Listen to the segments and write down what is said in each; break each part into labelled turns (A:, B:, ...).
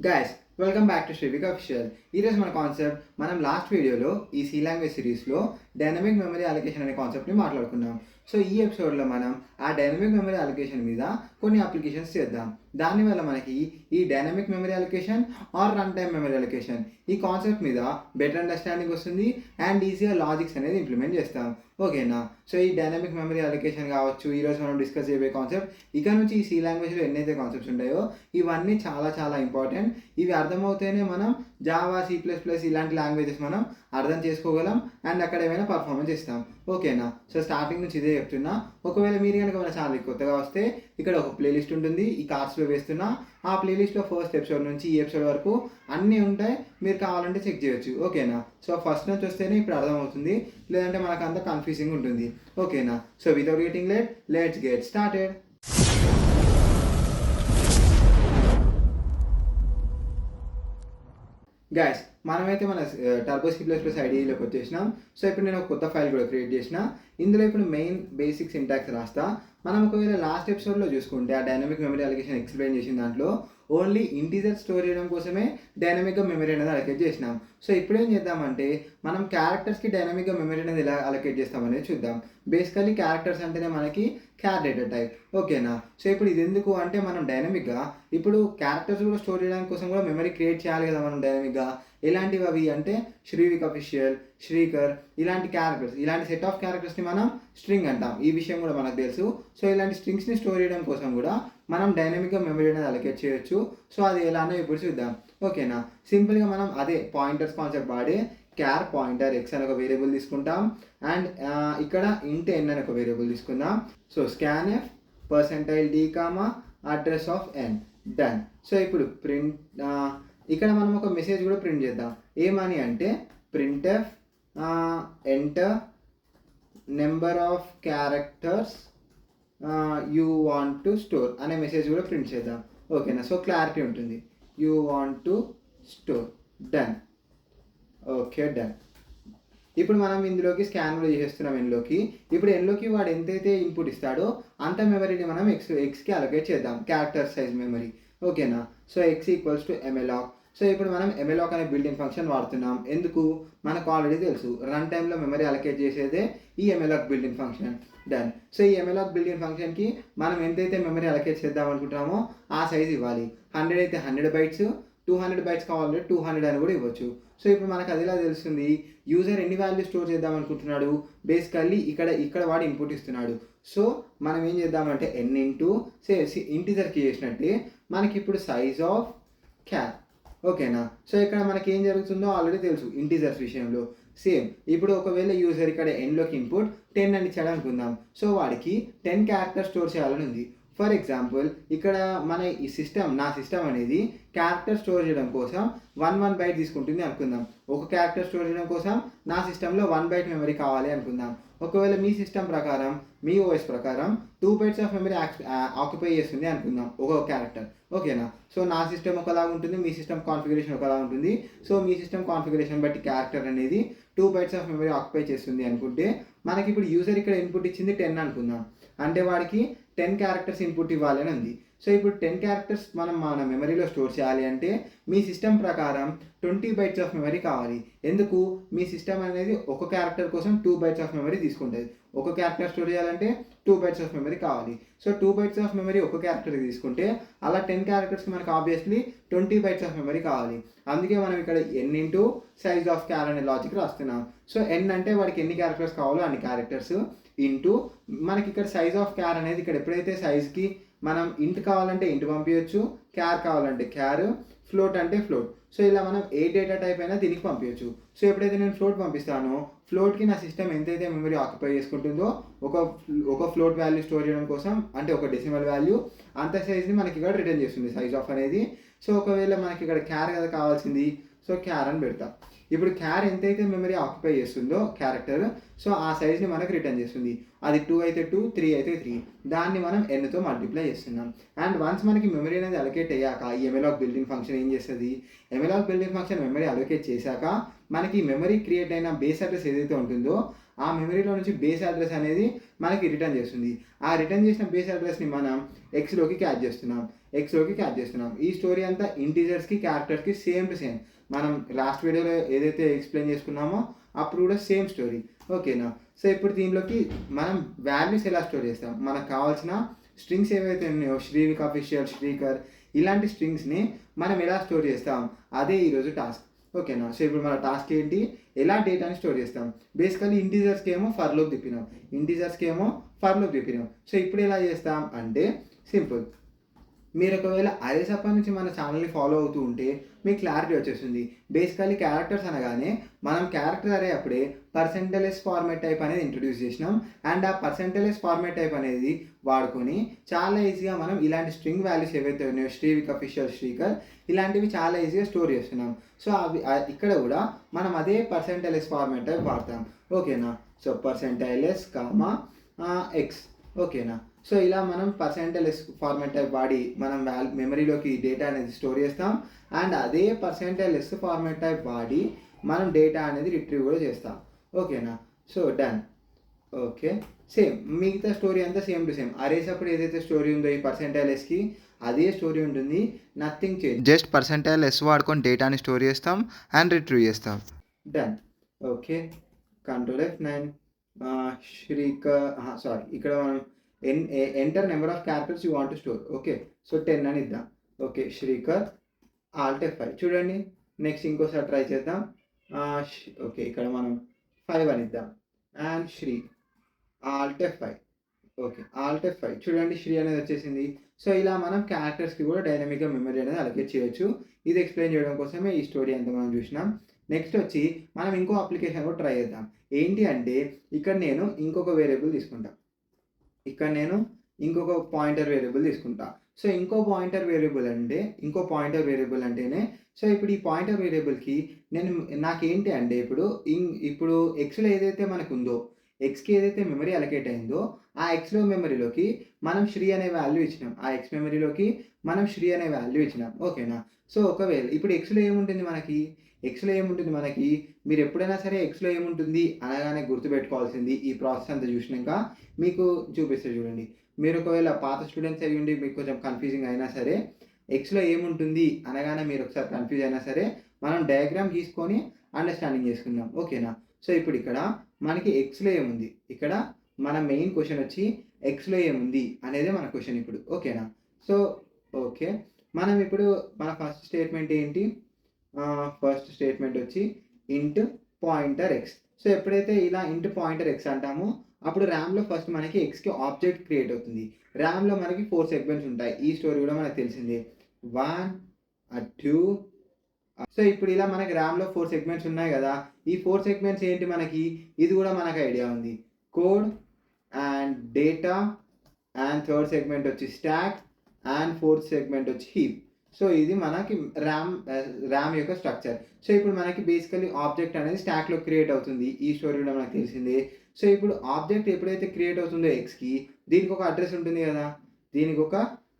A: Guys welcome back to Srivik official ఈరోజు మన concept మనం లాస్ట్ వీడియోలో ఈ సి లాంగ్వేజ్ సిరీస్లో డైనమిక్ మెమరీ అలొకేషన్ అనే కాన్సెప్ట్ని మాట్లాడుకున్నాం సో ఈ ఎపిసోడ్లో మనం ఆ డైనమిక్ మెమరీ అలొకేషన్ మీద కొన్ని అప్లికేషన్స్ చేద్దాం. దానివల్ల మనకి ఈ dynamic memory allocation or run time memory allocation ఈ కాన్సెప్ట్ మీద బెటర్ అండర్స్టాండింగ్ వస్తుంది అండ్ ఈజీగా లాజిక్స్ అనేది ఇంప్లిమెంట్ చేస్తాం. ఓకేనా? సో ఈ డైనమిక్ మెమరీ అలొకేషన్ కావచ్చు ఈరోజు మనం డిస్కస్ చేయబోయే కాన్సెప్ట్ ఇక నుంచి ఈ సి లాంగ్వేజ్లో ఎన్నైతే కాన్సెప్ట్స్ ఉంటాయో ఇవన్నీ చాలా చాలా ఇంపార్టెంట్ ఇవి అర్థమవుతేనే మనం జావా సి ప్లస్ ప్లస్ ఇలాంటి లాంగ్వేజెస్ మనం అర్థం చేసుకోగలం అండ్ అక్కడ ఏమైనా పర్ఫార్మెన్స్ ఇస్తాం. ఓకేనా సో స్టార్టింగ్ నుంచి ఇదే చెప్తున్నా. ఒకవేళ మీరు కనుక మన ఛానల్కి కొత్తగా వస్తే ఇక్కడ ఒక ప్లేలిస్ట్ ఉంటుంది. ఈ కార్డ్స్లో వేస్తున్నా. ఆ ప్లేలిస్ట్లో ఫస్ట్ ఎపిసోడ్ నుంచి ఈ ఎపిసోడ్ వరకు అన్నీ ఉంటాయి. మీరు కావాలంటే చెక్ చేయొచ్చు. ఓకేనా సో ఫస్ట్ నుంచి వస్తేనే ఇప్పుడు అర్థమవుతుంది. లేదంటే మనకు అంత కన్ఫ్యూజింగ్ ఉంటుంది ఓకేనా so without getting late let's get started guys మనమైతే మన టర్బో సి ప్లస్ ప్లస్ ఐడియాలోకి వచ్చేసినాం. సో ఇప్పుడు నేను ఒక కొత్త ఫైల్ కూడా క్రియేట్ చేసిన. ఇందులో ఇప్పుడు మెయిన్ బేసిక్ సింటాక్స్ రాస్తా. మనం ఒకవేళ లాస్ట్ ఎపిసోడ్లో చూసుకుంటే ఆ డైనమిక్ మెమరీ అలిగేషన్ ఎక్స్ప్లెయిన్ చేసిన దాంట్లో ఓన్లీ ఇంటీజర్ స్టోర్ చేయడం కోసమే డైనమిక్గా మెమరీ అనేది అలకేట్ చేసినాం. సో ఇప్పుడు ఏం చేద్దామంటే మనం క్యారెక్టర్స్కి డైనమిక్గా మెమరీ అనేది ఎలా అలకేట్ చేస్తామనేది చూద్దాం. బేసికలీ క్యారెక్టర్స్ అంటేనే మనకి క్యార్ డేటా టైప్ ఓకేనా సో ఇప్పుడు ఇది ఎందుకు అంటే మనం డైనమిక్గా ఇప్పుడు క్యారెక్టర్స్ కూడా స్టోర్ చేయడానికి కోసం కూడా మెమరీ క్రియేట్ చేయాలి కదా మనం డైనమిక్గా ఎలాంటివి అవి అంటే శ్రీవిక్ అఫిషియల్ శ్రీకర్ ఇలాంటి క్యారెక్టర్స్ ఇలాంటి సెట్ ఆఫ్ క్యారెక్టర్స్ని మనం స్ట్రింగ్ అంటాం. ఈ విషయం కూడా మనకు తెలుసు. సో ఇలాంటి స్ట్రింగ్స్ని స్టోర్ చేయడం కోసం కూడా మనం డైనమిక్గా మెమరీ అనేది అలొకేట్ చేయొచ్చు. సో అది ఎలానో ఇప్పుడు చూద్దాం. ఓకేనా సింపుల్గా మనం అదే పాయింటర్స్ కాన్సెప్ట్ వాడి క్యార్ పాయింటర్ ఎక్స్ అని ఒక వేరియబుల్ తీసుకుంటాం. అండ్ ఇక్కడ ఇంట్ ఎన్ అని ఒక వేరియబుల్ తీసుకుందాం. So scan F percentile D comma address of N done so ఇప్పుడు ప్రింట్ ఇక్కడ మనం ఒక మెసేజ్ కూడా ప్రింట్ చేద్దాం. ఏమని అంటే print F enter number of characters you want to store అనే మెసేజ్ కూడా ప్రింట్ చేద్దాం. ఓకేనా సో క్లారిటీ ఉంటుంది. You want to store done okay done ఇప్పుడు మనం ఇందులోకి స్కాన్ కూడా చేసేస్తున్నాం ఎన్లోకి ఇప్పుడు ఎన్లోకి వాడు ఎంతైతే ఇన్పుట్ ఇస్తాడో అంత మెమరీని మనం ఎక్స్ ఎక్స్కి అలొకేట్ చేద్దాం. క్యారెక్టర్ సైజ్ మెమరీ ఓకేనా so X equals to malloc so ఇప్పుడు మనం ఎంఎలాక్ అనే బిల్డింగ్ ఫంక్షన్ వాడుతున్నాం. ఎందుకు? మనకు ఆల్రెడీ తెలుసు. రన్ టైంలో మెమరీ అలకేట్ చేసేదే ఈ malloc building function done so ఈ ఎంఎలాక్ బిల్డింగ్ ఫంక్షన్కి మనం ఎంతైతే మెమరీ అలకేట్ చేద్దాం అనుకుంటున్నామో ఆ సైజ్ ఇవ్వాలి. హండ్రెడ్ అయితే hundred bytes two hundred bytes కావాలంటే టూ హండ్రెడ్ అని కూడా ఇవ్వచ్చు. సో ఇప్పుడు మనకు అది ఎలా తెలుస్తుంది? యూజర్ ఎన్ని వాల్యూ స్టోర్ చేద్దాం అనుకుంటున్నాడు? బేసికల్లీ ఇక్కడ ఇక్కడ వాడు ఇన్పుట్ ఇస్తున్నాడు. సో మనం ఏం చేద్దామంటే ఎన్ ఇంటూ సే ఇంటిజర్కి చేసినట్టే మనకి ఇప్పుడు సైజ్ ఆఫ్ క్యాప్ ఓకేనా? సో ఇక్కడ మనకి ఏం జరుగుతుందో ఆల్రెడీ తెలుసు ఇంటీజర్స్ విషయంలో. సేమ్ ఇప్పుడు ఒకవేళ యూజర్ ఇక్కడ ఎన్లోకి ఇన్పుట్ టెన్ అని ఇచ్చాడు అనుకుందాం. సో వాడికి టెన్ క్యారెక్టర్ స్టోర్ చేయాలని ఉంది. ఫర్ ఎగ్జాంపుల్ ఇక్కడ మన ఈ సిస్టమ్ నా సిస్టమ్ అనేది క్యారెక్టర్ స్టోర్ చేయడం కోసం వన్ వన్ బైట్ తీసుకుంటుంది అనుకుందాం. ఒక క్యారెక్టర్ స్టోర్ చేయడం కోసం నా సిస్టంలో వన్ బైట్ మెమరీ కావాలి అనుకుందాం. ఒకవేళ మీ సిస్టమ్ ప్రకారం మీ ఓఎస్ ప్రకారం two bytes of memory occupy చేస్తుంది అనుకుందాం ఒక క్యారెక్టర్ ఓకేనా? సో నా సిస్టమ్ ఒకలా ఉంటుంది మీ సిస్టమ్ కాన్ఫిగరేషన్ ఒకలా ఉంటుంది. సో మీ సిస్టమ్ కాన్ఫిగరేషన్ బట్టి క్యారెక్టర్ అనేది two bytes of memory occupy చేస్తుంది అనుకుంటే మనకి ఇప్పుడు యూజర్ ఇక్కడ ఇన్పుట్ ఇచ్చింది టెన్ అనుకుందాం. అంటే వాడికి టెన్ క్యారెక్టర్స్ ఇన్పుట్ ఇవ్వాలని ఉంది. సో ఇప్పుడు టెన్ క్యారెక్టర్స్ మనం మన మెమరీలో స్టోర్ చేయాలి అంటే మీ సిస్టమ్ ప్రకారం ట్వంటీ బైట్స్ ఆఫ్ మెమరీ కావాలి. ఎందుకు? మీ సిస్టమ్ అనేది ఒక క్యారెక్టర్ కోసం టూ బైట్స్ ఆఫ్ మెమరీ తీసుకుంటుంది. ఒక క్యారెక్టర్ స్టోర్ చేయాలంటే టూ బైట్స్ ఆఫ్ మెమరీ కావాలి. So two bytes of memory ఒక క్యారెక్టర్ తీసుకుంటే అలా టెన్ క్యారెక్టర్స్కి మనకు obviously twenty bytes of memory కావాలి. అందుకే మనం ఇక్కడ N into size of char అనే లాజిక్ రాస్తున్నాం. సో ఎన్ అంటే వాడికి ఎన్ని క్యారెక్టర్స్ కావాలో అన్ని క్యారెక్టర్స్ ఇంటూ మనకి ఇక్కడ సైజ్ ఆఫ్ క్యార్ అనేది ఇక్కడ ఎప్పుడైతే సైజ్కి మనం ఇంట్ కావాలంటే ఇంట్ పంపించవచ్చు క్యార్ కావాలంటే క్యార్ ఫ్లోట్ అంటే ఫ్లోట్ సో ఇలా మనం ఏ డేటా టైప్ అయినా దీనికి పంపించవచ్చు సో ఎప్పుడైతే నేను ఫ్లోట్ పంపిస్తానో ఫ్లోట్కి నా సిస్టమ్ ఎంతైతే మెమరీ ఆక్యుపై చేసుకుంటుందో ఒక ఒక ఫ్లోట్ వాల్యూ స్టోర్ చేయడం కోసం అంటే ఒక డెసిమల్ వాల్యూ అంత సైజ్ని మనకి ఇక్కడ రిటర్న్ చేస్తుంది సైజ్ ఆఫ్ అనేది. సో ఒకవేళ మనకి ఇక్కడ క్యార్ కదా కావాల్సింది సో క్యార్ అని పెడతా. ఇప్పుడు క్యార్ ఎంతైతే మెమరీ ఆక్యుపై చేస్తుందో క్యారెక్టర్ సో ఆ సైజ్ని మనకు రిటర్న్ చేస్తుంది. అది టూ అయితే టూ త్రీ అయితే త్రీ దాన్ని మనం ఎన్తో మల్టిప్లై చేస్తున్నాం. అండ్ వన్స్ మనకి మెమరీ అనేది అలొకేట్ అయ్యాక ఈ ఎమెలాక్ బిల్డింగ్ ఫంక్షన్ ఏం చేస్తుంది? Malloc building function memory allocate చేశాక మనకి మెమరీ క్రియేట్ అయిన బేస్ అడ్రస్ ఏదైతే ఉంటుందో ఆ మెమరీలో నుంచి బేస్ అడ్రస్ అనేది మనకి రిటర్న్ చేస్తుంది. ఆ రిటర్న్ చేసిన బేస్ అడ్రస్ని మనం ఎక్స్లోకి క్యాచ్ చేస్తున్నాం. ఎక్స్లోకి క్యాచ్ చేస్తున్నాం. ఈ స్టోరీ అంతా ఇంటీజర్స్కి క్యారెక్టర్స్కి సేమ్ టు సేమ్ మనం లాస్ట్ వీడియోలో ఏదైతే ఎక్స్ప్లెయిన్ చేసుకున్నామో అప్పుడు కూడా సేమ్ స్టోరీ ఓకేనా సో ఇప్పుడు దీనిలోకి మనం వాల్యూస్ ఎలా స్టోర్ చేస్తాం? మనకు కావాల్సిన స్ట్రింగ్స్ ఏవైతే ఉన్నాయో శ్రీవిక్ అఫీషియల్ శ్రీకర్ ఇలాంటి స్ట్రింగ్స్ని మనం ఎలా స్టోర్ చేస్తాం? అదే ఈరోజు టాస్క్ ఓకేనా సో ఇప్పుడు మన టాస్క్ ఏంటి? ఎలా డేటాని స్టోర్ చేస్తాం? బేసికలీ ఇంటీజర్స్కి ఏమో ఫర్లోకి తిప్పినాం. ఇంటీజర్స్కి ఏమో ఫర్లోకి తిప్పినాం. సో ఇప్పుడు ఎలా చేస్తాం? అంటే సింపుల్ మీరు ఒకవేళ అరేసప్ప నుంచి మన ఛానల్ని ఫాలో అవుతూ ఉంటే మీకు క్లారిటీ వచ్చేస్తుంది బేసికలీ క్యారెక్టర్స్ అనగానే మనం క్యారెక్టర్ అరే అప్పుడే పర్సెంటలెస్ ఫార్మేట్ టైప్ అనేది ఇంట్రొడ్యూస్ చేసినాం. అండ్ ఆ పర్సెంటలెస్ ఫార్మేట్ టైప్ అనేది వాడుకొని చాలా ఈజీగా మనం ఇలాంటి స్ట్రింగ్ వాల్యూస్ ఏవైతే ఉన్నాయో శ్రీవిక్ అఫీషియల్ శ్రీకర్ ఇలాంటివి చాలా ఈజీగా స్టోర్ చేస్తున్నాం. సో అవి ఇక్కడ కూడా మనం అదే పర్సెంటలెస్ ఫార్మేట్ టైప్ వాడతాం. ఓకేనా so percentile s comma X ఓకేనా సో ఇలా మనం పర్సెంటైలెస్ ఫార్మేట్ టైప్ వాడి మనం వాల్ మెమరీలోకి డేటా అనేది స్టోర్ చేస్తాం. అండ్ అదే పర్సెంటైలెస్ ఫార్మేట్ టైప్ వాడి మనం డేటా అనేది రిట్రీవ్ కూడా చేస్తాం. ఓకేనా సో డన్ ఓకే సేమ్ మిగతా స్టోరీ అంతా సేమ్ టు సేమ్ అరేస్ అప్పుడు ఏదైతే స్టోరీ ఉందో ఈ పర్సెంటైలెస్కి అదే స్టోరీ ఉంటుంది. Nothing change just percentile S వాడుకొని డేటాని స్టోర్ చేస్తాం అండ్ రిట్రీవ్ చేస్తాం. Done okay control F nine శ్రీక sorry ఇక్కడ మనం N enter number of characters you want store okay so ten అని ఇద్దాం. Okay Srikar alt F five చూడండి నెక్స్ట్ ఇంకోసారి ట్రై చేద్దాం. ఓకే ఇక్కడ మనం ఫైవ్ అని ఇద్దాం. And Shri alt F five okay alt F five చూడండి శ్రీ అనేది వచ్చేసింది. సో ఇలా మనం క్యారెక్టర్స్కి కూడా డైనమిక్గా మెమరీ అనేది అలకేట్ చేయొచ్చు. ఇది ఎక్స్ప్లెయిన్ చేయడం కోసమే ఈ స్టోరీ అంతా మనం చూసినాం. నెక్స్ట్ వచ్చి మనం ఇంకో అప్లికేషన్ కూడా ట్రై చేద్దాం. ఏంటి అంటే ఇక్కడ నేను ఇంకొక వేరియబుల్ తీసుకుంటాను ఇక్కడ నేను ఇంకొక పాయింటర్ వేరియబుల్ తీసుకుంటా. సో ఇంకో పాయింటర్ వేరియబుల్ అంటే ఇంకో పాయింటర్ వేరియబుల్ అంటేనే సో ఇప్పుడు ఈ పాయింటర్ వేరియబుల్కి నేను నాకేంటి అంటే ఇప్పుడు ఇం ఇప్పుడు ఎక్స్లో ఏదైతే మనకు ఉందో ఎక్స్కి ఏదైతే మెమరీ అలకేట్ అయిందో ఆ ఎక్స్లో మెమరీలోకి మనం శ్రీ అనే వాల్యూ ఇచ్చినాం. ఆ ఎక్స్ మెమరీలోకి మనం శ్రీ అనే వాల్యూ ఇచ్చినాం. ఓకేనా? సో ఒకవేళ ఇప్పుడు ఎక్స్లో ఏముంటుంది మనకి? ఎక్స్లో ఏముంటుంది మనకి? మీరు ఎప్పుడైనా సరే ఎక్స్లో ఏముంటుంది? అనగానే గుర్తుపెట్టుకోవాల్సింది ఈ ప్రాసెస్ అంతా చూసినాక మీకు చూపిస్తే చూడండి. మీరు ఒకవేళ పాత స్టూడెంట్స్ అయ్యి ఉండి మీకు కొంచెం కన్ఫ్యూజింగ్ అయినా సరే ఎక్స్లో ఏముంటుంది? అనగానే మీరు ఒకసారి కన్ఫ్యూజ్ అయినా సరే మనం డయాగ్రామ్ గీసుకొని అండర్స్టాండింగ్ చేసుకుందాం. ఓకేనా సో ఇప్పుడు ఇక్కడ మనకి ఎక్స్లో ఏముంది? ఇక్కడ మన మెయిన్ క్వశ్చన్ వచ్చి ఎక్స్లో ఏముంది? అనేది మన క్వశ్చన్ ఇప్పుడు. ఓకేనా సో ఓకే మనం ఇప్పుడు మన ఫస్ట్ స్టేట్మెంట్ ఏంటి? ఫస్ట్ స్టేట్మెంట్ వచ్చి ఇంట్ పాయింటర్ ఎక్స్ సో ఎప్పుడైతే ఇలా ఇంట్ పాయింటర్ ఎక్స్ అంటామో అప్పుడు ర్యామ్లో ఫస్ట్ మనకి ఎక్స్కి ఆబ్జెక్ట్ క్రియేట్ అవుతుంది. ర్యామ్లో మనకి ఫోర్ సెగ్మెంట్స్ ఉంటాయి. ఈ స్టోరీ కూడా మనకు తెలిసిందే. వన్ టూ సో ఇప్పుడు ఇలా మనకి ర్యామ్లో ఫోర్ సెగ్మెంట్స్ ఉన్నాయి కదా. ఈ ఫోర్ సెగ్మెంట్స్ ఏంటి మనకి? ఇది కూడా మనకు ఐడియా ఉంది. Code and data and third segment వచ్చి స్టాక్ అండ్ ఫోర్త్ సెగ్మెంట్ వచ్చి హీప్ సో ఇది మనకి ర్యామ్ ర్యామ్ యొక్క స్ట్రక్చర్. సో ఇప్పుడు మనకి బేసికలీ ఆబ్జెక్ట్ అనేది స్టాక్లో క్రియేట్ అవుతుంది. ఈ స్టోరీలో మనకు తెలిసింది. సో ఇప్పుడు ఆబ్జెక్ట్ ఎప్పుడైతే క్రియేట్ అవుతుందో ఎక్స్కి దీనికి ఒక అడ్రస్ ఉంటుంది కదా? దీనికి ఒక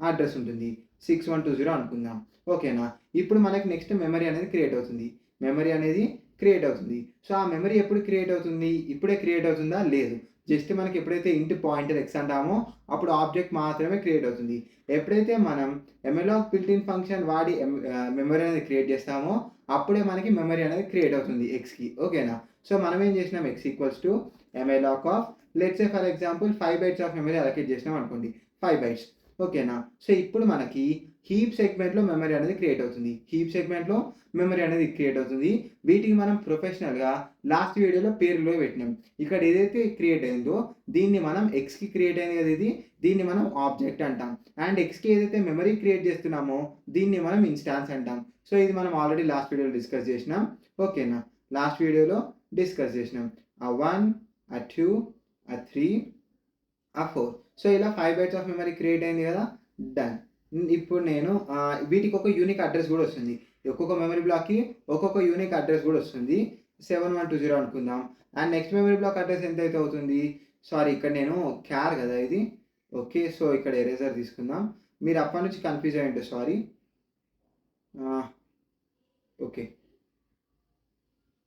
A: అడ్రస్ ఉంటుంది. సిక్స్ వన్ టూ జీరో అనుకుందాం. ఓకేనా ఇప్పుడు మనకి నెక్స్ట్ మెమరీ అనేది క్రియేట్ అవుతుంది. మెమరీ అనేది క్రియేట్ అవుతుంది. సో ఆ మెమరీ ఎప్పుడు క్రియేట్ అవుతుంది? ఇప్పుడే క్రియేట్ అవుతుందా? లేదు. జస్ట్ మనకి ఎప్పుడైతే ఇంటి పాయింటర్ ఎక్స్ అంటామో అప్పుడు ఆబ్జెక్ట్ మాత్రమే క్రియేట్ అవుతుంది. ఎప్పుడైతే మనం ఎమ్ఎలాగ్ బిల్టిన్ ఫంక్షన్ వాడి మెమరీ అనేది క్రియేట్ చేస్తామో అప్పుడే మనకి మెమరీ అనేది క్రియేట్ అవుతుంది ఎక్స్కి ఓకేనా సో మనం ఏం చేసినాం? X equals to malloc of let's for example five bytes of memory allocate చేసినాం అనుకోండి. ఫైవ్ బైట్స్ ఓకేనా సో ఇప్పుడు మనకి హీప్ సెగ్మెంట్లో మెమరీ అనేది క్రియేట్ అవుతుంది. హీప్ సెగ్మెంట్లో మెమరీ అనేది క్రియేట్ అవుతుంది. వీటికి మనం ప్రొఫెషనల్గా లాస్ట్ వీడియోలో పేరులో పెట్టినాం. ఇక్కడ ఏదైతే క్రియేట్ అయిందో దీన్ని మనం ఎక్స్కి క్రియేట్ అయింది కదా ఇది దీన్ని మనం ఆబ్జెక్ట్ అంటాం. అండ్ ఎక్స్కి ఏదైతే మెమరీ క్రియేట్ చేస్తున్నామో దీన్ని మనం ఇన్స్టాన్స్ అంటాం. సో ఇది మనం ఆల్రెడీ లాస్ట్ వీడియోలో డిస్కస్ చేసినాం. ఓకేనా? లాస్ట్ వీడియోలో డిస్కస్ చేసినాం. ఆ వన్ ఆ టూ ఆ త్రీ ఆ ఫోర్. సో ఇలా five bytes of memory create అయింది కదా? డన్. ఇప్పుడు నేను వీటికి ఒక యూనిక్ అడ్రస్ కూడా వస్తుంది. ఒక్కొక్క మెమరీ బ్లాక్కి ఒక్కొక్క యూనిక్ అడ్రస్ కూడా వస్తుంది. సెవెన్ వన్ టూ జీరో అనుకుందాం. And next memory block address ఎంత అయితే అవుతుంది? సారీ ఇక్కడ నేను క్యార్ కదా ఇది. ఓకే సో ఇక్కడ ఎరేజర్ తీసుకుందాం. మీరు అప్పటి నుంచి కన్ఫ్యూజ్ అయ్యండి సారీ ఓకే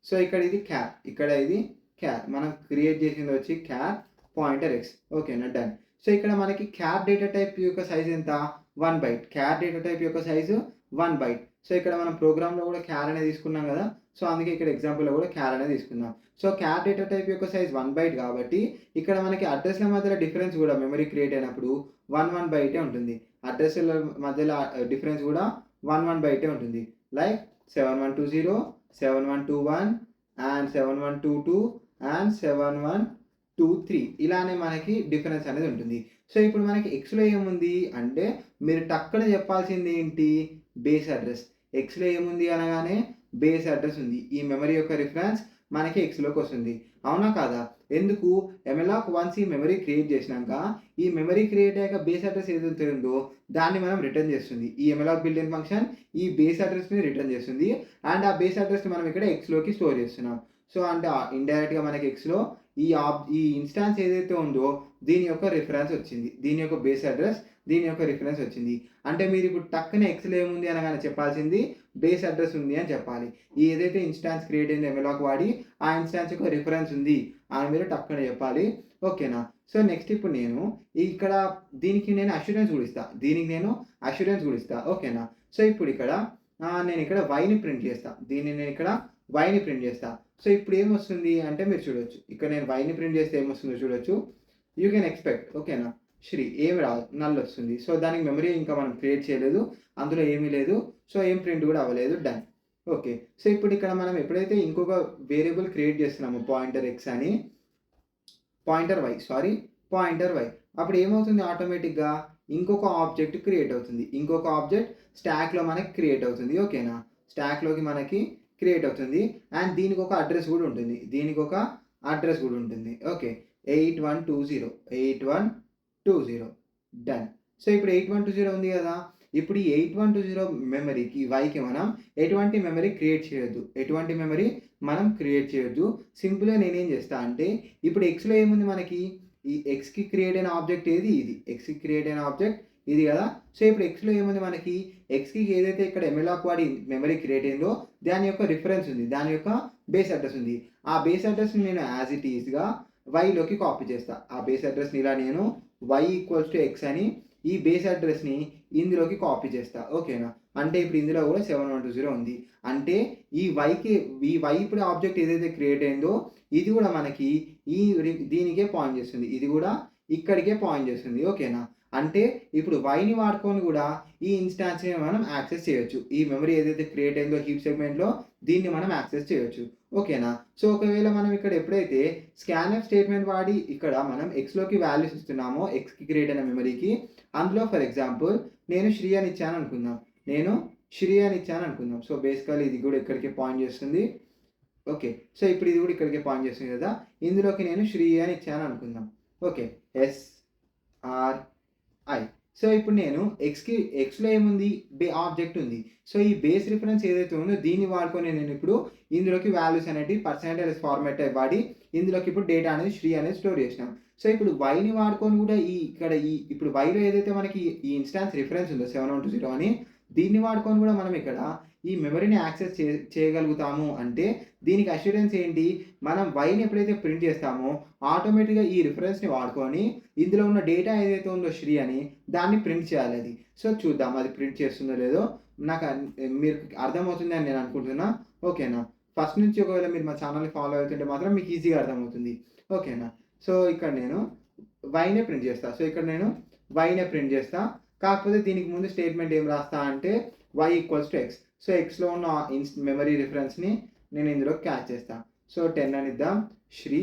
A: సో ఇక్కడ ఇది క్యార్ ఇక్కడ ఇది క్యార్ మనం క్రియేట్ చేసింది వచ్చి క్యార్ పాయింటర్ ఎక్స్ ఓకేనా డన్ సో ఇక్కడ మనకి క్యార్ డేటా టైప్ యొక్క సైజ్ ఎంత? One byte. Char data type యొక్క సైజు వన్ బైట్. సో ఇక్కడ మనం ప్రోగ్రామ్లో కూడా క్యార్ అనేది తీసుకున్నాం కదా. సో అందుకే ఇక్కడ ఎగ్జాంపుల్లో కూడా క్యార్ అనేది తీసుకుందాం. సో క్యార్ డేటా టైప్ యొక్క సైజ్ వన్ బైట్ కాబట్టి ఇక్కడ మనకి అడ్రస్ల మధ్యలో డిఫరెన్స్ కూడా మెమరీ క్రియేట్ అయినప్పుడు వన్ వన్ బైటే ఉంటుంది. అడ్రస్ల మధ్యలో డిఫరెన్స్ కూడా వన్ వన్ బైటే ఉంటుంది. Like seven one two zero seven one two one and seven one two two and seven one two three ఇలానే మనకి డిఫరెన్స్ అనేది ఉంటుంది. సో ఇప్పుడు మనకి ఎక్స్లో ఏముంది? అంటే మీరు టక్కున చెప్పాల్సింది ఏంటి? Base address. ఎక్స్లో ఏముంది అనగానే బేస్ అడ్రస్ ఉంది. ఈ మెమరీ యొక్క రిఫరెన్స్ మనకి ఎక్స్లోకి వస్తుంది. అవునా కాదా? ఎందుకు? ఎమెలాక్ వన్స్ ఈ మెమరీ క్రియేట్ చేసినాక ఈ మెమరీ క్రియేట్ అయ్యాక బేస్ అడ్రస్ ఏదైతే ఉందో దాన్ని మనం రిటర్న్ చేస్తుంది. ఈ ఎమెలాక్ బిల్డింగ్ ఫంక్షన్ ఈ బేస్ అడ్రస్ని రిటర్న్ చేస్తుంది. అండ్ ఆ బేస్ అడ్రస్ని మనం ఇక్కడ ఎక్స్లోకి స్టోర్ చేస్తున్నాం. సో అంటే ఇండైరెక్ట్గా మనకి ఎక్స్లో ఈ ఆబ్ ఈ ఇన్స్టాన్స్ ఏదైతే ఉందో దీని యొక్క రిఫరెన్స్ వచ్చింది. దీని యొక్క బేస్ అడ్రస్ దీని యొక్క రిఫరెన్స్ వచ్చింది. అంటే మీరు ఇప్పుడు టక్కున ఎక్స్లో ఏముంది అనగానే చెప్పాల్సింది బేస్ అడ్రస్ ఉంది అని చెప్పాలి. ఈ ఏదైతే ఇన్స్టాన్స్ క్రియేట్ అయింది ఎమెలాక్ వాడి ఆ ఇన్స్టాన్స్ యొక్క రిఫరెన్స్ ఉంది అని మీరు టక్కున చెప్పాలి. ఓకేనా సో నెక్స్ట్ ఇప్పుడు నేను ఇక్కడ దీనికి నేను అష్యూరెన్స్ కూడా ఇస్తా. దీనికి నేను అష్యూరెన్స్ కూడా ఇస్తా. ఓకేనా సో ఇప్పుడు ఇక్కడ నేను ఇక్కడ వైని ప్రింట్ చేస్తా. దీన్ని నేను ఇక్కడ వైని ప్రింట్ చేస్తా. సో ఇప్పుడు ఏమొస్తుంది అంటే మీరు చూడొచ్చు. ఇక్కడ నేను వైని ప్రింట్ చేస్తే ఏమొస్తుందో చూడొచ్చు. యూ కెన్ ఎక్స్పెక్ట్ ఓకేనా శ్రీ ఏమి రాదు నల్ వస్తుంది. సో దానికి మెమరీ ఇంకా మనం క్రియేట్ చేయలేదు. అందులో ఏమీ లేదు. సో ఏం ప్రింట్ కూడా అవ్వలేదు. డన్ ఓకే సో ఇప్పుడు ఇక్కడ మనం ఎప్పుడైతే ఇంకొక వేరియబుల్ క్రియేట్ చేస్తున్నామో పాయింటర్ ఎక్స్ అని pointer y sorry pointer y అప్పుడు ఏమవుతుంది? ఆటోమేటిక్గా ఇంకొక ఆబ్జెక్ట్ క్రియేట్ అవుతుంది. ఇంకొక ఆబ్జెక్ట్ స్టాక్లో మనకి క్రియేట్ అవుతుంది. ఓకేనా స్టాక్లోకి మనకి క్రియేట్ అవుతుంది. అండ్ దీనికి ఒక అడ్రస్ కూడా ఉంటుంది. దీనికి ఒక అడ్రస్ కూడా ఉంటుంది. Okay eight one two zero eight one two zero. Done so ఇప్పుడు ఎయిట్ వన్ టూ జీరో ఉంది కదా. ఇప్పుడు ఈ ఎయిట్ వన్ టూ జీరో మెమరీకి వైకి మనం ఎటువంటి మెమరీ క్రియేట్ చేయొద్దు. ఎటువంటి మెమరీ మనం క్రియేట్ చేయొద్దు. సింపుల్గా నేనేం చేస్తా అంటే ఇప్పుడు ఎక్స్లో ఏముంది మనకి? ఈ ఎక్స్కి క్రియేట్ అయిన ఆబ్జెక్ట్ ఏది? ఇది. ఎక్స్కి క్రియేట్ అయిన ఆబ్జెక్ట్ ఇది కదా. సో ఇప్పుడు ఎక్స్లో ఏముంది మనకి? ఎక్స్కి ఏదైతే ఇక్కడ ఎమ్మెలాక్ వాడి మెమరీ క్రియేట్ అయిందో దాని యొక్క రిఫరెన్స్ ఉంది. దాని యొక్క బేస్ అడ్రస్ ఉంది. ఆ బేస్ అడ్రస్ని నేను యాజ్ ఇట్ ఈస్గా వైలోకి కాపీ చేస్తా. ఆ బేస్ అడ్రస్ని ఇలా నేను వై ఈక్వల్స్ టు ఎక్స్ అని ఈ బేస్ అడ్రస్ని ఇందులోకి కాపీ చేస్తా. ఓకేనా అంటే ఇప్పుడు ఇందులో కూడా సెవెన్ వన్ టూ జీరో ఉంది. అంటే ఈ వైకి ఈ వై ఇప్పుడు ఆబ్జెక్ట్ ఏదైతే క్రియేట్ అయిందో ఇది కూడా మనకి ఈ దీనికే పాయింట్ చేస్తుంది. ఇది కూడా ఇక్కడికే పాయింట్ చేస్తుంది. ఓకేనా అంటే ఇప్పుడు వైని వాడుకొని కూడా ఈ ఇన్స్టాన్స్ని మనం యాక్సెస్ చేయొచ్చు. ఈ మెమరీ ఏదైతే క్రియేట్ అయిందో హీప్ సెగ్మెంట్లో దీన్ని మనం యాక్సెస్ చేయొచ్చు. ఓకేనా? సో ఒకవేళ మనం ఇక్కడ ఎప్పుడైతే స్కాన్ఎఫ్ స్టేట్మెంట్ వాడి ఇక్కడ మనం ఎక్స్లోకి వాల్యూస్ ఇస్తున్నామో ఎక్స్కి క్రియేట్ అయిన మెమరీకి అందులో ఫర్ ఎగ్జాంపుల్ నేను శ్రీ అని ఇచ్చాను అనుకుందాం. నేను శ్రీ అని ఇచ్చాను అనుకుందాం. సో బేసికల్లీ ఇది కూడా ఇక్కడికి పాయింట్ చేస్తుంది. ఓకే. సో ఇప్పుడు ఇది కూడా ఇక్కడికి పాయింట్ చేస్తుంది కదా. ఇందులోకి నేను శ్రీ అని ఇచ్చాను అనుకుందాం. Okay. S R I so ఇప్పుడు నేను ఎక్స్కి ఎక్స్లో ఏముంది? బే ఆబ్జెక్ట్ ఉంది. సో ఈ బేస్ రిఫరెన్స్ ఏదైతే ఉందో దీన్ని వాడుకొని నేను ఇప్పుడు ఇందులోకి వాల్యూస్ అనేది పర్సెంటేజ్ ఫార్మాట్ వాడి ఇందులోకి ఇప్పుడు డేటా అనేది శ్రీ అనేది స్టోర్ చేసినాం. సో ఇప్పుడు వైని వాడుకొని కూడా ఈ ఇక్కడ ఈ ఇప్పుడు వైలో ఏదైతే మనకి ఈ ఇన్స్టాన్స్ రిఫరెన్స్ ఉందో సెవెన్ వన్ టూ జీరో అని దీన్ని వాడుకొని కూడా మనం ఇక్కడ ఈ మెమరీని యాక్సెస్ చే చేయగలుగుతాము అంటే దీనికి అష్యూరెన్స్ ఏంటి? మనం వైని ఎప్పుడైతే ప్రింట్ చేస్తామో ఆటోమేటిక్గా ఈ రిఫరెన్స్ని వాడుకొని ఇందులో ఉన్న డేటా ఏదైతే ఉందో శ్రీ అని దాన్ని ప్రింట్ చేయాలి అది. సో చూద్దాం అది ప్రింట్ చేస్తుందో లేదో. నాకు మీరు అర్థమవుతుంది అని నేను అనుకుంటున్నా. ఓకేనా ఫస్ట్ నుంచి ఒకవేళ మీరు మా ఛానల్ని ఫాలో అవుతుంటే మాత్రం మీకు ఈజీగా అర్థమవుతుంది. ఓకేనా సో ఇక్కడ నేను వైనే ప్రింట్ చేస్తాను సో ఇక్కడ నేను వైనే ప్రింట్ చేస్తాను కాకపోతే దీనికి ముందు స్టేట్మెంట్ ఏం రాస్తా అంటే y equals to x so ఎక్స్లో ఉన్న ఇన్స్ మెమరీ రిఫరెన్స్ని నేను ఇందులో క్యాచ్ చేస్తా. సో టెన్ అని ఇద్దాం. శ్రీ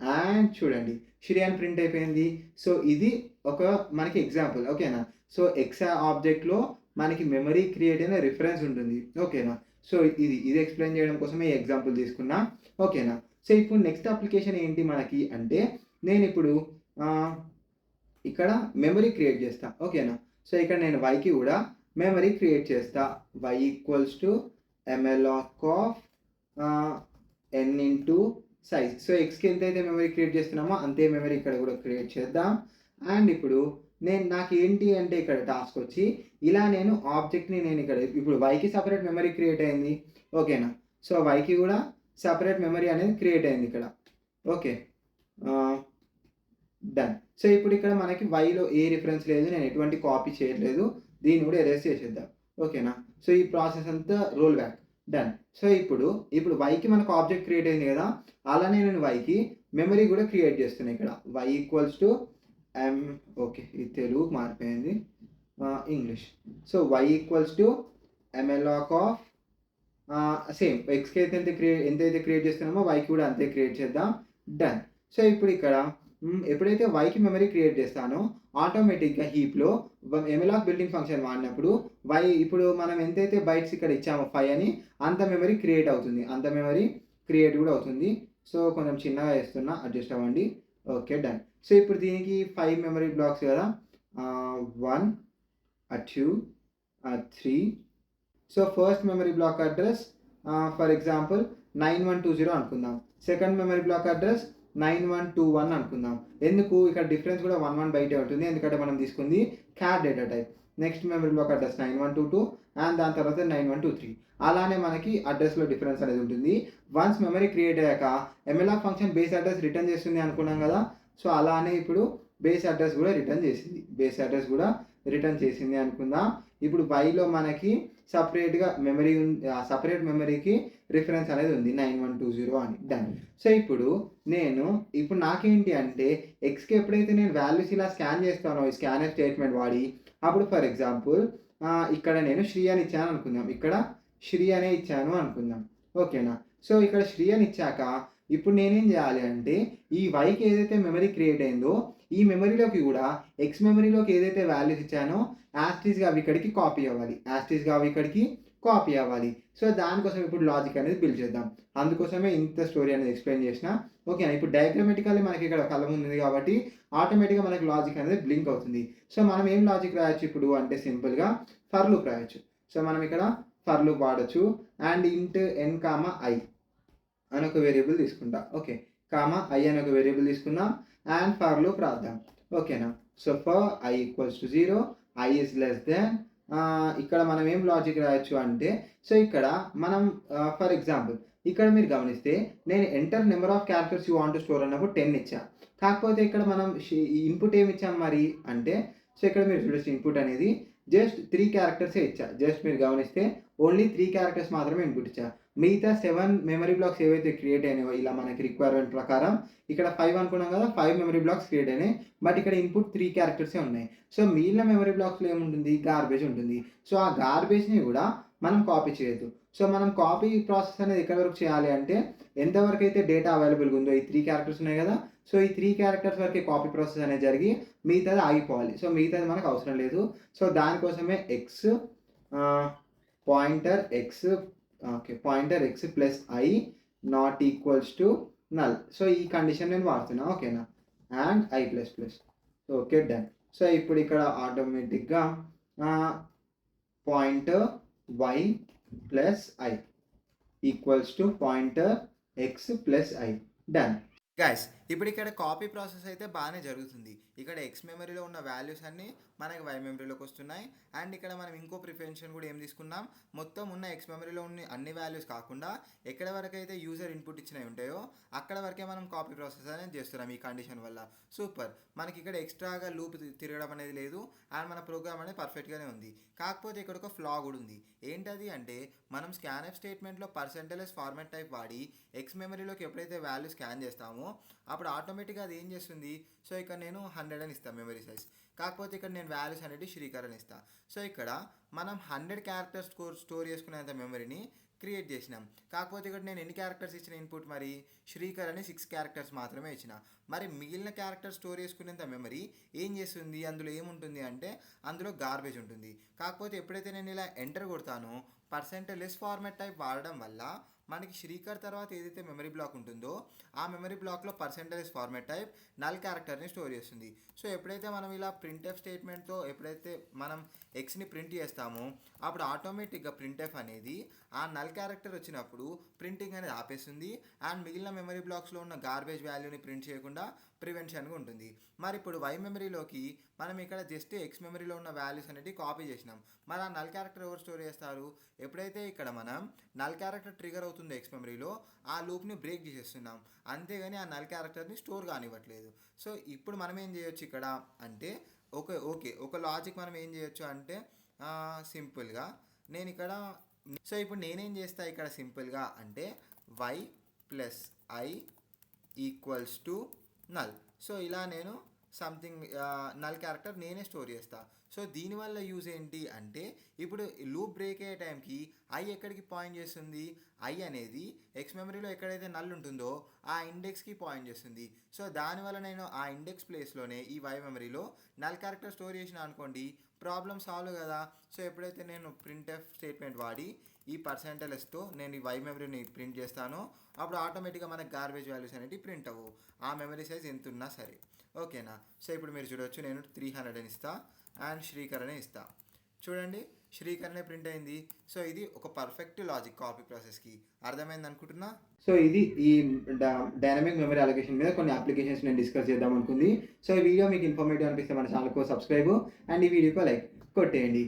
A: అండ్ చూడండి. శ్రీ అని ప్రింట్ అయిపోయింది. సో ఇది ఒక మనకి ఎగ్జాంపుల్ ఓకేనా సో ఎక్సా ఆబ్జెక్ట్లో మనకి మెమరీ క్రియేట్ అయిన రిఫరెన్స్ ఉంటుంది. ఓకేనా సో ఇది ఇది ఎక్స్ప్లెయిన్ చేయడం కోసమే ఈ ఎగ్జాంపుల్ తీసుకున్నా. ఓకేనా సో ఇప్పుడు నెక్స్ట్ అప్లికేషన్ ఏంటి మనకి అంటే నేను ఇప్పుడు ఇక్కడ మెమరీ క్రియేట్ చేస్తా. ఓకేనా సో ఇక్కడ నేను వైకి కూడా మెమరీ క్రియేట్ చేస్తా. Y equals to malloc of n into size so ఎక్స్కి ఎంతైతే మెమరీ క్రియేట్ చేస్తున్నామో అంతే మెమరీ ఇక్కడ కూడా క్రియేట్ చేద్దాం. అండ్ ఇప్పుడు నేను నాకు ఏంటి అంటే ఇక్కడ టాస్క్ వచ్చి ఇలా నేను ఆబ్జెక్ట్ని నేను ఇక్కడ ఇప్పుడు వైకి సపరేట్ మెమరీ క్రియేట్ అయింది. ఓకేనా సో వైకి కూడా సపరేట్ మెమరీ అనేది క్రియేట్ అయింది ఇక్కడ. ఓకే డన్ సో ఇప్పుడు ఇక్కడ మనకి వైలో ఏ రిఫరెన్స్ లేదు నేను ఎటువంటి కాపీ చేయట్లేదు. దీన్ని కూడా ఎరేస్ చేసేద్దాం. ఓకేనా సో ఈ ప్రాసెస్ అంతా రోల్ బ్యాక్ డన్ సో ఇప్పుడు ఇప్పుడు వైకి మనకు ఆబ్జెక్ట్ క్రియేట్ అయింది కదా అలానే నేను వైకి మెమరీ కూడా క్రియేట్ చేస్తున్నాను ఇక్కడ. Y equals to M okay ఇది తెలుగు మారిపోయింది. English so y equals to malloc of same ఎక్స్కి అయితే ఎంత క్రియేట్ ఎంతైతే క్రియేట్ చేస్తున్నామో వైకి కూడా అంతే క్రియేట్ చేద్దాం. డన్ సో ఇప్పుడు ఇక్కడ ఎప్పుడైతే వైకి మెమరీ క్రియేట్ చేస్తానో ఆటోమేటిక్గా హీప్లో ఎమిలాక్ బిల్డింగ్ ఫంక్షన్ వాడినప్పుడు వై ఇప్పుడు మనం ఎంతైతే బైట్స్ ఇక్కడ ఇచ్చామో ఫైవ్ అని అంత మెమరీ క్రియేట్ అవుతుంది. అంత మెమరీ క్రియేట్ కూడా అవుతుంది. సో కొంచెం చిన్నగా వేస్తున్నా అడ్జస్ట్ అవ్వండి. ఓకే డన్ సో ఇప్పుడు దీనికి ఫైవ్ మెమరీ బ్లాక్స్ కదా? One two three so first memory block address for example nine one two zero అనుకుందాం. Second memory block address nine one two one అనుకుందాం. ఎందుకు? ఇక్కడ డిఫరెన్స్ కూడా వన్ వన్ బయటే ఉంటుంది. ఎందుకంటే మనం తీసుకుంది cat data type next memory block address nine one two two and దాని తర్వాత నైన్ వన్ టూ త్రీ. అలానే మనకి అడ్రస్లో డిఫరెన్స్ అనేది ఉంటుంది. వన్స్ మెమరీ క్రియేట్ అయ్యాక malloc function base address return చేస్తుంది అనుకున్నాం కదా. సో అలానే ఇప్పుడు బేస్ అడ్రస్ కూడా రిటర్న్ చేసింది. బేస్ అడ్రస్ కూడా రిటర్న్ చేసింది అనుకుందాం. ఇప్పుడు వైలో మనకి సపరేట్గా మెమరీ సపరేట్ మెమరీకి రిఫరెన్స్ అనేది ఉంది నైన్ వన్ టూ జీరో అని. డన్ సో ఇప్పుడు నేను ఇప్పుడు నాకేంటి అంటే ఎక్స్కి ఎప్పుడైతే నేను వాల్యూస్ ఇలా స్కాన్ చేస్తానో ఈ స్కానర్ స్టేట్మెంట్ వాడి అప్పుడు ఫర్ ఎగ్జాంపుల్ ఇక్కడ నేను శ్రీ అని ఇచ్చాను అనుకుందాం. ఇక్కడ శ్రీ అనే ఇచ్చాను అనుకుందాం. ఓకేనా? సో ఇక్కడ శ్రీ అని ఇచ్చాక ఇప్పుడు నేనేం చేయాలి అంటే ఈ వైకి ఏదైతే మెమరీ క్రియేట్ అయిందో ఈ మెమరీలోకి కూడా ఎక్స్ మెమరీలోకి ఏదైతే వాల్యూస్ ఇచ్చానో యాస్టీస్గా అవి ఇక్కడికి కాపీ అవ్వాలి. యాస్టీస్గా అవి ఇక్కడికి కాపీ అవ్వాలి. సో దానికోసం ఇప్పుడు లాజిక్ అనేది బిల్డ్ చేద్దాం. అందుకోసమే ఇంత స్టోరీ అనేది ఎక్స్ప్లెయిన్ చేసిన. ఓకేనా ఇప్పుడు డయాగ్రమెటికల్లీ మనకి ఇక్కడ కలం ఉంది కాబట్టి ఆటోమేటిక్గా మనకి లాజిక్ అనేది బ్లింక్ అవుతుంది. సో మనం ఏం లాజిక్ రాయొచ్చు ఇప్పుడు? అంటే సింపుల్గా ఫర్ లూప్ రాయొచ్చు. సో మనం ఇక్కడ ఫర్ లూప్ వాడచ్చు. And int N comma I అని ఒక వేరియబుల్ తీసుకుంటా. ఓకే కామా ఐ అని ఒక వేరియబుల్ తీసుకున్నాం. అండ్ ఫర్ లూప్ రాద్దాం. ఓకేనా so for I equals to zero I is less than ఇక్కడ మనం ఏం లాజిక్ రాయొచ్చు అంటే సో ఇక్కడ మనం ఫర్ ఎగ్జాంపుల్ ఇక్కడ మీరు గమనిస్తే నేను enter number of characters you want to store అన్నప్పుడు టెన్ ఇచ్చా. కాకపోతే ఇక్కడ మనం ఇన్పుట్ ఏమి ఇచ్చాం మరి? అంటే సో ఇక్కడ మీరు చూడొచ్చు ఇన్పుట్ అనేది జస్ట్ త్రీ క్యారెక్టర్సే ఇచ్చా. జస్ట్ మీరు గమనిస్తే ఓన్లీ త్రీ క్యారెక్టర్స్ మాత్రమే ఇన్పుట్ ఇచ్చా. మిగతా సెవెన్ మెమరీ బ్లాక్స్ ఏవైతే క్రియేట్ అయినాయో ఇలా మనకి రిక్వైర్మెంట్ ప్రకారం ఇక్కడ ఫైవ్ అనుకున్నాం కదా ఫైవ్ మెమరీ బ్లాక్స్ క్రియేట్ అయినాయి. బట్ ఇక్కడ ఇన్పుట్ త్రీ క్యారెక్టర్సే ఉన్నాయి. సో మిగిలిన మెమరీ బ్లాక్స్లో ఏముంటుంది? గార్బేజ్ ఉంటుంది. సో ఆ గార్బేజ్ని కూడా మనం కాపీ చేయొద్దు. సో మనం కాపీ ప్రాసెస్ అనేది ఎక్కడి వరకు చేయాలి అంటే ఎంతవరకు అయితే డేటా అవైలబుల్గా ఉందో ఈ త్రీ క్యారెక్టర్స్ ఉన్నాయి కదా. సో ఈ త్రీ క్యారెక్టర్స్ వరకే కాపీ ప్రాసెస్ అనేది జరిగి మిగతాది ఆగిపోవాలి. సో మిగతాది మనకు అవసరం లేదు. సో దానికోసమే x pointer x okay pointer x plus I not equals to null so ఈ కండిషన్ నేను వాడుతున్నా. ఓకేనా and I plus plus okay done so ఇప్పుడు ఇక్కడ ఆటోమేటిక్గా pointer y plus I equals to pointer x plus I done guys ఇప్పుడు ఇక్కడ copy process అయితే బాగానే జరుగుతుంది. ఇక్కడ ఎక్స్ మెమరీలో ఉన్న వాల్యూస్ అన్నీ మనకి వై మెమరీలోకి వస్తున్నాయి. అండ్ ఇక్కడ మనం ఇంకో ప్రిఫరెన్షన్ కూడా ఏం తీసుకున్నాం? మొత్తం ఉన్న ఎక్స్ మెమరీలో ఉన్న అన్ని వాల్యూస్ కాకుండా ఎక్కడ వరకు అయితే యూజర్ ఇన్పుట్ ఇచ్చినవి ఉంటాయో అక్కడ వరకే మనం కాపీ ప్రాసెస్ అనేది చేస్తున్నాం ఈ కండిషన్ వల్ల. సూపర్ మనకి ఇక్కడ ఎక్స్ట్రాగా లూప్ తిరగడం అనేది లేదు. అండ్ మన ప్రోగ్రామ్ అనేది పర్ఫెక్ట్గానే ఉంది. కాకపోతే ఇక్కడ ఒక ఫ్లా కూడా ఉంది. ఏంటది అంటే మనం స్కాన్ఎఫ్ స్టేట్మెంట్లో పర్సెంటేజ్ ఫార్మాట్ టైప్ వాడి ఎక్స్ మెమరీలోకి ఎప్పుడైతే వాల్యూ స్కాన్ చేస్తామో అప్పుడు ఆటోమేటిక్గా అది ఏం చేస్తుంది? సో ఇక్కడ నేను హండ్రెడ్ అని ఇస్తాను మెమరీ సైజ్ కాకపోతే ఇక్కడ నేను వాల్యూస్ అనేది శ్రీకర్ అని ఇస్తాను సో ఇక్కడ మనం హండ్రెడ్ క్యారెక్టర్స్ స్కోర్ స్టోర్ చేసుకునేంత మెమరీని క్రియేట్ చేసినాం. కాకపోతే ఇక్కడ నేను ఎన్ని క్యారెక్టర్స్ ఇచ్చిన ఇన్పుట్ మరి? శ్రీకర్ అని సిక్స్ క్యారెక్టర్స్ మాత్రమే ఇచ్చిన. మరి మిగిలిన క్యారెక్టర్ స్టోర్ చేసుకునేంత మెమరీ ఏం చేస్తుంది? అందులో ఏముంటుంది అంటే అందులో గార్బేజ్ ఉంటుంది. కాకపోతే ఎప్పుడైతే నేను ఇలా ఎంటర్ కొడతానో పర్సెంట్ లెస్ ఫార్మాట్ టైప్ వాడడం వల్ల మనకి శ్రీకర్ తర్వాత ఏదైతే మెమరీ బ్లాక్ ఉంటుందో ఆ మెమరీ బ్లాక్లో పర్సెంటేజ్ ఫార్మేట్ టైప్ నల్ క్యారెక్టర్ని స్టోర్ చేస్తుంది. సో ఎప్పుడైతే మనం ఇలా ప్రింట్ఎఫ్ స్టేట్మెంట్తో ఎప్పుడైతే మనం ఎక్స్ని ప్రింట్ చేస్తామో అప్పుడు ఆటోమేటిక్గా ప్రింట్ఎఫ్ అనేది ఆ నల్ క్యారెక్టర్ వచ్చినప్పుడు ప్రింటింగ్ అనేది ఆపేస్తుంది. అండ్ మిగిలిన మెమరీ బ్లాక్స్లో ఉన్న గార్బేజ్ వాల్యూని ప్రింట్ చేయకుండా ప్రివెన్షన్గా ఉంటుంది. మరి ఇప్పుడు వై మెమరీలోకి మనం ఇక్కడ జస్ట్ ఎక్స్ మెమరీలో ఉన్న వాల్యూస్ అనేవి కాపీ చేసినాం. మరి ఆ నల్ క్యారెక్టర్ ఎవరు స్టోర్ చేస్తారు? ఎప్పుడైతే ఇక్కడ మనం నల్ క్యారెక్టర్ ట్రిగర్ అవుతుందో ఎక్స్ మెమరీలో ఆ లూప్ని బ్రేక్ చేసేస్తున్నాం. అంతేగాని ఆ నల్ క్యారెక్టర్ని స్టోర్ కానివ్వట్లేదు. సో ఇప్పుడు మనం ఏం చేయొచ్చు ఇక్కడ అంటే ఓకే ఓకే ఒక లాజిక్ మనం ఏం చేయొచ్చు అంటే సింపుల్గా నేను ఇక్కడ సో ఇప్పుడు నేనేం చేస్తా ఇక్కడ సింపుల్గా అంటే y plus I equals to null so ఇలా నేను సంథింగ్ నల్ క్యారెక్టర్ నేనే స్టోర్ చేస్తా. సో దీనివల్ల యూజ్ ఏంటి అంటే ఇప్పుడు లూప్ బ్రేక్ అయ్యే టైంకి ఐ ఎక్కడికి పాయింట్ చేస్తుంది? ఐ అనేది ఎక్స్ మెమరీలో ఎక్కడైతే నల్ ఉంటుందో ఆ ఇండెక్స్కి పాయింట్ చేస్తుంది. సో దానివల్ల నేను ఆ ఇండెక్స్ ప్లేస్లోనే ఈ వై మెమరీలో నల్ క్యారెక్టర్ స్టోర్ చేసిన అనుకోండి ప్రాబ్లమ్ సాల్వ్ కదా. సో ఎప్పుడైతే నేను ప్రింట్ ఎఫ్ స్టేట్మెంట్ వాడి ఈ పర్సంటేజ్తో నేను ఈ వై మెమరీని ప్రింట్ చేస్తాను. అప్పుడు ఆటోమేటిక్గా మనకు గార్బేజ్ వాల్యూస్ అనేవి ప్రింట్ అవ్వు. ఆ మెమరీ సైజ్ ఎంత ఉన్నా సరే. ఓకేనా? సో ఇప్పుడు మీరు చూడవచ్చు నేను త్రీ హండ్రెడ్ అని ఇస్తా. అండ్ శ్రీకరణే ఇస్తా. చూడండి శ్రీకరణే ప్రింట్ అయింది. సో ఇది ఒక పర్ఫెక్ట్ లాజిక్ కాపీ ప్రాసెస్కి అర్థమైంది అనుకుంటున్నా? సో ఇది ఈ డైనమిక్ మెమరీ అలొకేషన్ మీద కొన్ని అప్లికేషన్స్ నేను డిస్కస్ చేద్దాం అనుకుంది. సో ఈ వీడియో మీకు ఇన్ఫర్మేటివ్ అనిపిస్తే మన ఛానల్కు సబ్స్క్రైబ్ అండ్ ఈ వీడియోకి లైక్ కొట్టేయండి.